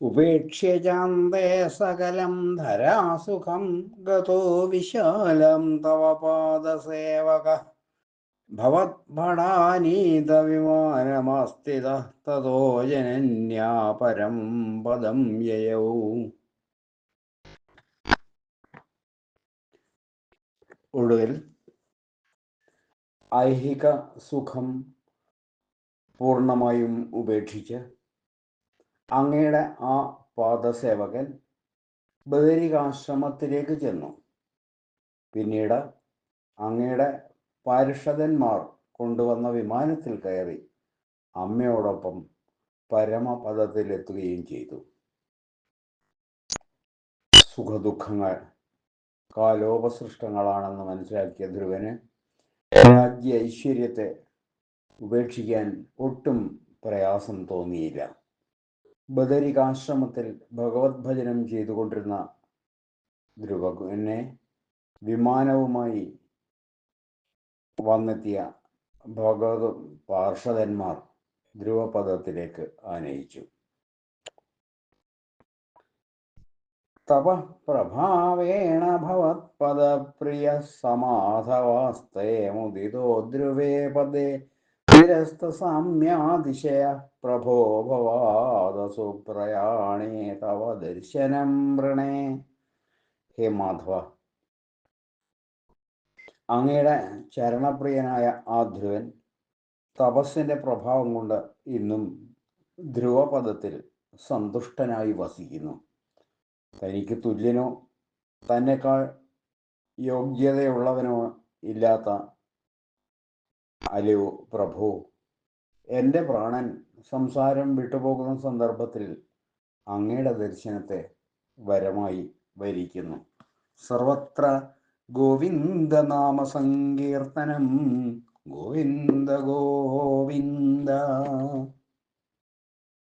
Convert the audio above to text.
ഉപേക്ഷ്യജാന്തേ സകലം ധരാസുഖം ഗതോ വിശാലം തവ പാദസേവക. ഭവത്ഭടാനീതവിമാനമസ്ഥിത തതോ ജനന്യാ പരം പദം യയൗ. ഒടുവിൽ ഐഹിക സുഖം പൂർണമായും ഉപേക്ഷിച്ച് അങ്ങയുടെ ആ പാദസേവകൻ ബദരികാശ്രമത്തിലേക്ക് ചെന്നു. പിന്നീട് അങ്ങയുടെ പാരിഷദന്മാർ കൊണ്ടുവന്ന വിമാനത്തിൽ കയറി അമ്മയോടൊപ്പം പരമപദത്തിലെത്തുകയും ചെയ്തു. സുഖദുഃഖങ്ങൾ കാലോപസൃഷ്ടങ്ങളാണെന്ന് മനസ്സിലാക്കിയ ധ്രുവന് രാജ്യ ഐശ്വര്യത്തെ ഉപേക്ഷിക്കാൻ ഒട്ടും പ്രയാസം തോന്നിയില്ല. ബദരികാശ്രമത്തിൽ ഭഗവത് ഭജനം ചെയ്തുകൊണ്ടിരുന്ന ധ്രുവനെ വിമാനവുമായി വന്നെത്തിയ ഭഗവത് പാർഷദന്മാർ ധ്രുവപദത്തിലേക്ക് ആനയിച്ചു. തപ പ്രഭാവേണ ഭവത്പദപ്രിയ സമാധവാസ്തേ മുദിതോ ധ്രുവേ പദേ നിരസ്തസാമ്യാതിശയ പ്രഭോ ഭവാദസുപ്രയാണേ തവ ദർശനം വൃണേ ഹേ മാധവ. അങ്ങയുടെ ചരണപ്രിയനായ ആ ധ്രുവൻ തപസ്സിന്റെ പ്രഭാവം കൊണ്ട് ഇന്നും ധ്രുവപദത്തിൽ സന്തുഷ്ടനായി വസിക്കുന്നു. തനിക്ക് തുല്യനോ തന്നെക്കാൾ യോഗ്യതയുള്ളവനോ ഇല്ലാത്ത അലയോ പ്രഭു. എന്റെ പ്രാണൻ സംസാരം വിട്ടുപോകുന്ന സന്ദർഭത്തിൽ അങ്ങയുടെ ദർശനത്തെ വരമായി വരിക്കുന്നു. സർവത്ര ഗോവിന്ദനാമ സങ്കീർത്തനം ഗോവിന്ദ ഗോവിന്ദ.